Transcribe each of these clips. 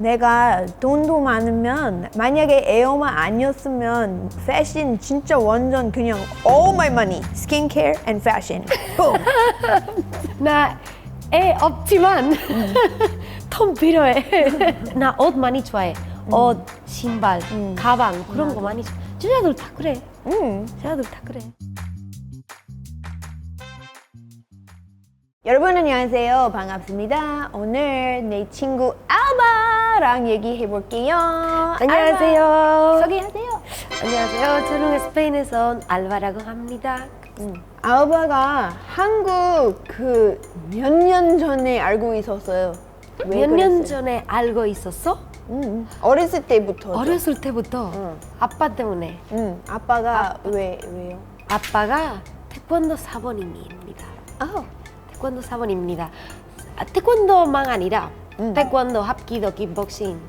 내가 돈도 많으면 만약에 에어만 아니었으면 패션 진짜 완전 그냥 all my money skincare and fashion boom 나애 없지만 돈 필요해. 나 옷 많이 좋아해. 옷, 신발, 가방 그런 거 많이 좋아. 여자들 다 그래. 음. 여자들 다 그래. 여러분 안녕하세요 반갑습니다 오늘 내 친구 알바랑 얘기해 볼게요 안녕하세요. 소개하세요 안녕하세요. 저는 스페인에서 온 알바라고 합니다. 알바가 한국 그 몇 년 전에 알고 있었어요 왜몇 년? 전에 알고 있었어? 음, 어렸을 때부터 어렸을 때부터 응. 아빠 때문에 음, 아빠가 왜 왜요? 아빠가 태권도 사범님입니다. 아, 태권도 사범입니다. 아, 태권도만 아니라 음. 태권도, 합기도, 킥복싱.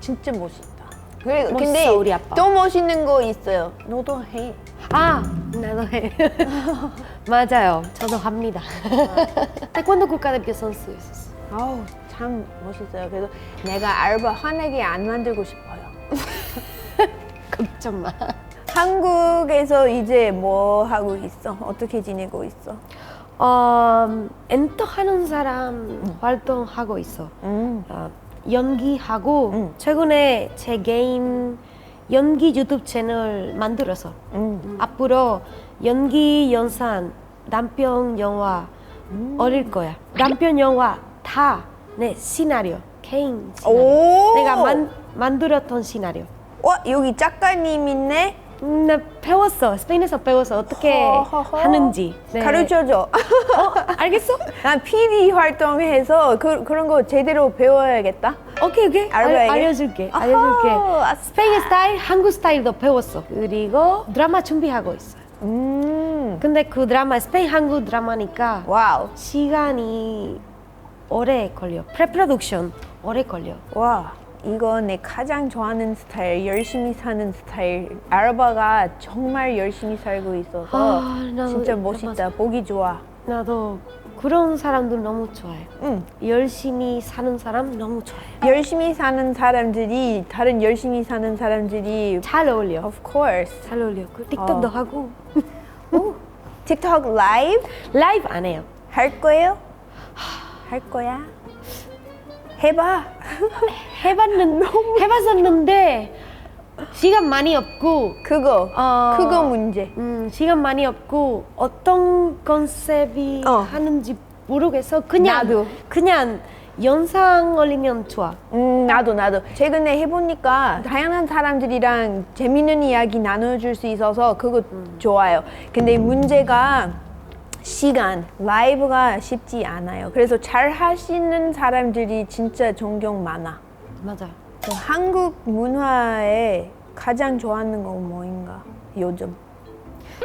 진짜 멋있다. 그래, 멋있어, 근데 우리 아빠. 또 멋있는 거 있어요. 너도 해. 아, 나도 해. 맞아요. 저도 합니다. 태권도 국가대표 선수였었어. 아우 참 멋있어요. 그래서 내가 알바 화내게 안 만들고 싶어요. 걱정 마. 한국에서 이제 뭐 하고 있어? 어떻게 지내고 있어? 어, 엔터 하는 사람 활동하고 있어. 음, 어, 연기하고 음. 최근에 제 개인 연기 유튜브 채널 만들어서 음. 앞으로 연기 영상, 남편 영화 어릴 거야. 남편 영화 다 내 시나리오, 개인 시나리오. 오, 내가 만, 만들었던 시나리오. 와 여기 작가님 있네. 음, 나 배웠어. 스페인에서 배워서 어떻게 허허허. 하는지. 네. 가르쳐줘. 어, 알겠어? 난 PD 활동해서 그, 그런 거 제대로 배워야겠다. 오케이, 오케이. 알, 알바에게? 알려줄게. 아하, 알려줄게. 아싸. 스페인 스타일, 한국 스타일도 배웠어. 그리고 드라마 준비하고 있어요. 음, 근데 그 드라마 스페인 한국 드라마니까 와우. 시간이 오래 걸려. 프레프로덕션 오래 걸려. 와 이거 내 가장 좋아하는 스타일 열심히 사는 스타일 알바가 정말 열심히 살고 있어서 아, 나도- 진짜 멋있다 보기 좋아 나도 그런 사람들 너무 좋아해. 응. 열심히 사는 사람 너무 좋아해. 열심히 사는 사람들이 다른 열심히 사는 사람들이 잘 어울려. of course 잘 어울려. 그 틱톡도 어. 하고 틱톡 라이브 라이브 안 해요. 할 거예요? 할 거야? 해봐 해봤는 해봤었는데 시간 많이 없고 그거 어. 그거 문제 음, 시간 많이 없고 어떤 컨셉이 어. 하는지 모르겠어. 그냥 나도. 그냥 영상 올리면 좋아. 음 나도 나도 최근에 해보니까 다양한 사람들이랑 재밌는 이야기 나눠줄 수 있어서 그거 좋아요. 근데 문제가 시간 라이브가 쉽지 않아요. 그래서 잘 하시는 사람들이 진짜 존경 많아. 맞아. 그 한국 문화에 가장 좋아하는 건 뭐인가 요즘?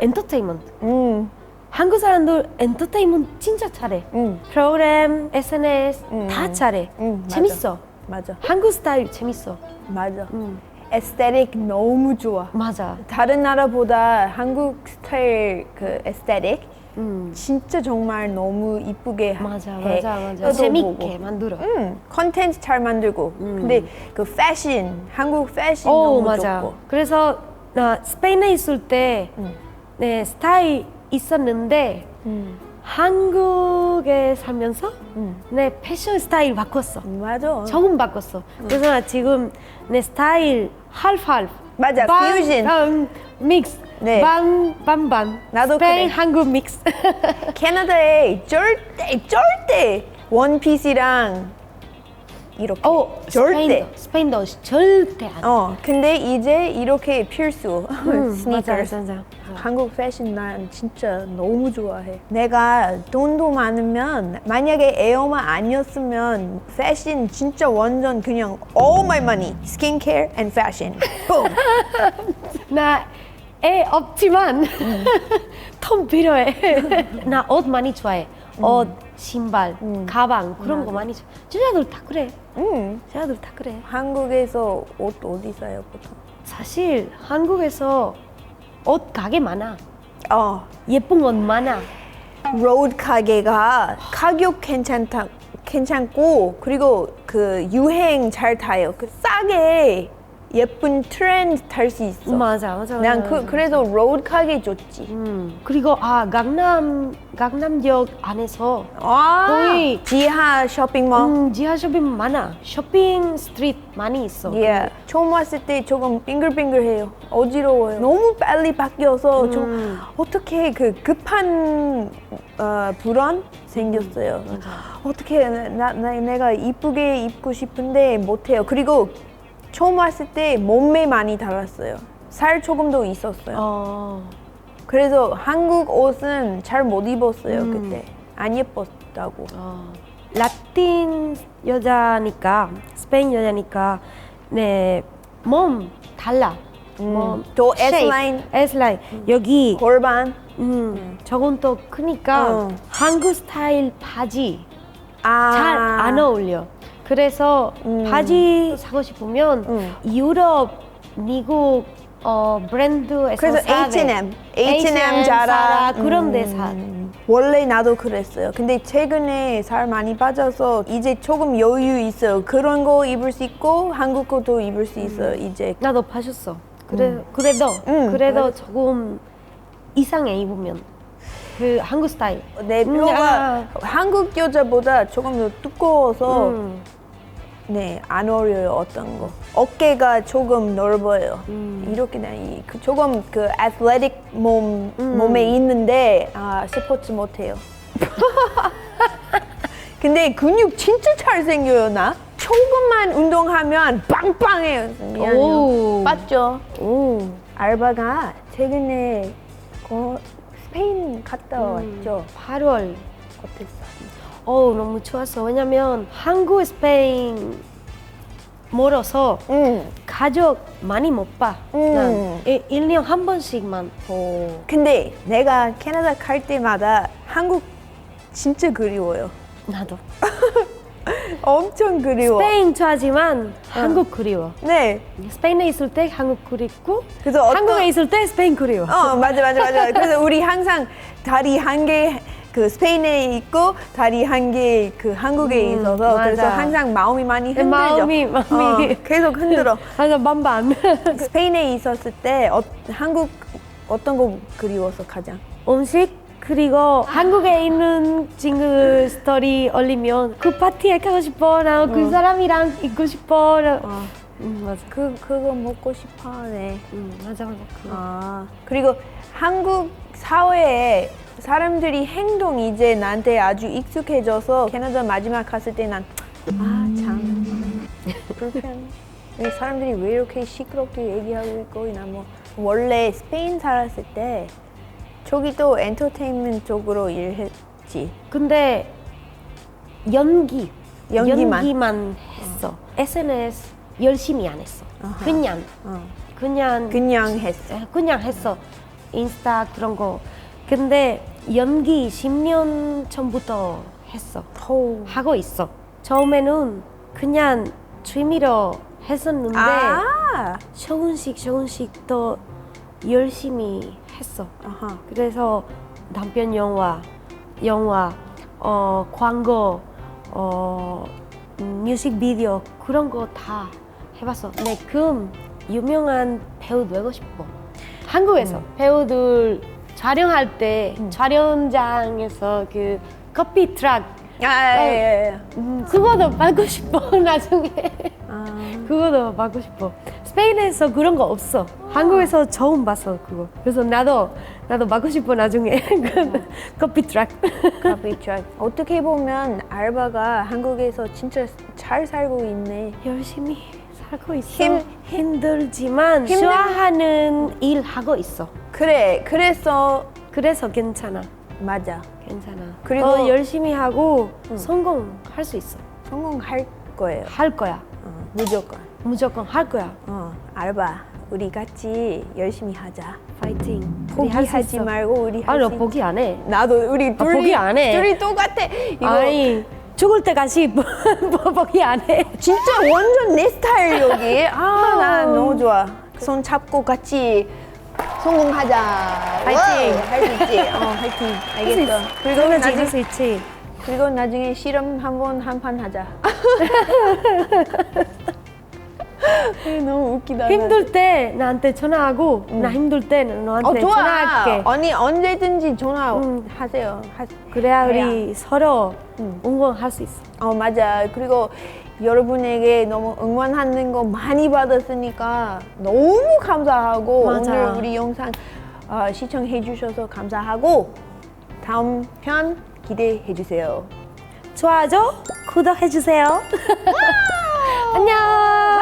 엔터테인먼트. 음, 한국 사람들 엔터테인먼트 진짜 잘해. 음, 프로그램, SNS 음, 다 잘해. 음, 맞아. 재밌어. 맞아, 한국 스타일 재밌어. 맞아. 음, 에스테틱 너무 좋아. 맞아. 다른 나라보다 한국 스타일 그 에스테틱 음, 진짜 정말 너무 이쁘게 맞아, 해. 맞아, 맞아. 재밌게 보고. 만들어. 음, 컨텐츠 잘 만들고. 근데 그 패션, 한국 패션 오 너무 맞아. 좋고. 그래서 나 스페인에 있을 때 음. 내 스타일 있었는데 음, 한국에 살면서 음. 내 패션 스타일 바꿨어. 맞아. 조금 바꿨어. 그래서 나 지금 내 스타일 half half. 맞아, 반, fusion. 음, 믹스. 네. 반, 반, 반. 나도 스페인, 그래. 한국 믹스. 캐나다에 절대 절대 원피스랑 이렇게 오, 절대. 스페인도, 스페인도 절대 안. 어, 근데 이제 이렇게 필수 음, 스니커. 맞아, 맞아, 맞아. 한국 패션 난 진짜 너무 좋아해. 내가 돈도 많으면 만약에 에어만 아니었으면 패션 진짜 완전 그냥 all my money skincare and fashion. boom. 나애 없지만 돈 필요해. 나 옷 많이 좋아해. 옷, 신발, 가방 그런 거 많이 좋아. 여자들 다 그래. 음. 여자들 다 그래. 한국에서 옷 어디 사요 보통? 사실 한국에서 옷 가게 많아. 어, 예쁜 옷 많아. 로드 가게가 가격 괜찮다 괜찮고 그리고 그 유행 잘 타요. 그 싸게 예쁜 트렌드 탈 수 있어. 맞아, 맞아. 난 맞아, 그, 맞아. 그래서 로드 가기 좋지. 음. 그리고 아 강남 강남역 안에서 아, 거의- 지하 쇼핑몰. 음, 지하 쇼핑 많아. 쇼핑 스트리트 많이 있어. 예. 처음 왔을 때 조금 빙글빙글해요. 어지러워요. 너무 빨리 바뀌어서 좀 어떻게 그 급한 어, 불안 생겼어요. 어떻게 나, 나 내가 이쁘게 입고 싶은데 못해요. 그리고 처음 왔을 때 몸매 많이 달랐어요. 살 조금 더 있었어요. 어. 그래서 한국 옷은 잘 못 입었어요 그때. 안 예뻤다고. 어. 라틴 여자니까 스페인 여자니까 네몸 달라. 몸또 shape, S라인. S라인 여기 골반. 음, 저건 또 크니까 어. 한국 스타일 바지 아. 잘 안 어울려. 그래서 바지 사고 싶으면 음. 유럽, 미국 어, 브랜드에서 그래서 돼. H&M, H&M, 자라 그런 데 사. 음, 원래 나도 그랬어요. 근데 최근에 살 많이 빠져서 이제 조금 여유 있어요. 그런 거 입을 수 있고 한국 것도 입을 수 있어요. 이제 나도 봐줬어. 그래 그래도 음, 그래도 조금 이상해 입으면 그 한국 스타일. 내 음, 뼈가 아. 한국 여자보다 조금 더 두꺼워서 음. 네, 안 어울려요, 어떤 거. 어깨가 조금 넓어요. 음. 이렇게 나, 이, 그 조금 그 athletic 몸, 음. 몸에 있는데, 아, 스포츠 못 해요. 근데 근육 진짜 잘 생겨요, 나. 조금만 운동하면 빵빵해요. 미안해요. 오. 맞죠? 오. 알바가 최근에 거, 스페인 갔다 음. 왔죠. 8월 어땠어? 어 너무 좋았어. 왜냐면 한국 스페인 멀어서 응. 가족 많이 못 봐. 음. 난 1년 한 번씩만 보. 근데 내가 캐나다 갈 때마다 한국 진짜 그리워요. 나도. 엄청 그리워. 스페인 좋아하지만 한국 그리워. 네. 스페인에 있을 때 한국 그립고 그래서 어떤- 한국에 있을 때 스페인 그리워. 어 맞아 맞아 맞아. 그래서 우리 항상 다리 한 개 그 스페인에 있고 다리 한 개 그 한국에 음, 있어서 그래서 맞아. 항상 마음이 많이 흔들죠. 마음이 마음이 어, 계속 흔들어. 맞아 반반. 스페인에 있었을 때 어, 한국 어떤 거 그리워서 가장? 음식 그리고 한국에 있는 친구 스토리 올리면 그 파티에 가고 싶어. 나그 사람이랑 있고 싶어. 나- 음, 맞아. 그 그거 먹고 싶어하네. 음, 맞아 맞아. 그거. 아 그리고 한국 사회에 사람들이 행동 이제 나한테 아주 익숙해져서 캐나다 마지막 갔을 때 난 아 참 불편. 이 사람들이 왜 이렇게 시끄럽게 얘기하고 있고 나 뭐 원래 스페인 살았을 때 저기도 엔터테인먼트 쪽으로 일했지. 근데 연기 연기만? 연기만 했어. SNS 열심히 안 했어. 아하. 그냥 어. 그냥 그냥 했어. 그냥 했어. 인스타 그런 거. 근데 연기 10년 전부터 했어. 호. 하고 있어. 처음에는 그냥 취미로 했었는데 아. 조금씩 조금씩 더 열심히 했어. 아하. 그래서 남편 영화, 영화, 어, 광고, 어, 음, 뮤직비디오 그런 거 다 해봤어. 내금 유명한 배우 되고 싶어. 한국에서 배우들 촬영할 때 촬영장에서 그 커피 트럭 아, 예, 예, 예. 음, 그거도 받고 싶어 나중에. 아. 그거도 받고 싶어. 스페인에서 그런 거 없어. 한국에서 처음 봤어 그거. 그래서 나도 나도 받고 싶어 나중에 그 커피 트럭. 커피 트럭. 어떻게 보면 알바가 한국에서 진짜 잘 살고 있네. 열심히 살고 있어. 힘- 힘들지만 힘든- 좋아하는 일 하고 있어. 그래, 그래서 그래서 괜찮아. 맞아. 괜찮아. 그리고- 더 열심히 하고 성공할 수 있어. 성공할 거예요. 할 거야. 어, 무조건. 무조건 할 거야. 어, 알바. 우리 같이 열심히 하자. 파이팅. 우리 할수 포기하지 있어. 말고 우리 아니 나 할수 포기 안 해. 나도 우리 둘이 포기 안 해. 둘이 똑같아. 이거 아니 죽을 때까지 포기 안 해. 진짜 완전 내 스타일 여기. 아, 나 너무 좋아. 손 잡고 같이 성공하자. 파이팅. 할 수 있지. 어, 파이팅. 알겠어. 그리고 그러면 나중 찍을 수 있지. 그리고 나중에 실험 한번 한 판 하자. 너무 웃기다. 힘들 때 나한테 전화하고 나 힘들 때 너한테 어 좋아. 전화할게. 언니 언제든지 전화 음. 하세요. 하, 그래야. 우리 서로 음. 응원할 수 있어. 어 맞아. 그리고 여러분에게 너무 응원하는 거 많이 받았으니까 너무 감사하고 맞아. 오늘 우리 영상 어, 시청해 주셔서 감사하고 다음 편 기대해 주세요. 좋아요, 구독해 주세요. 안녕.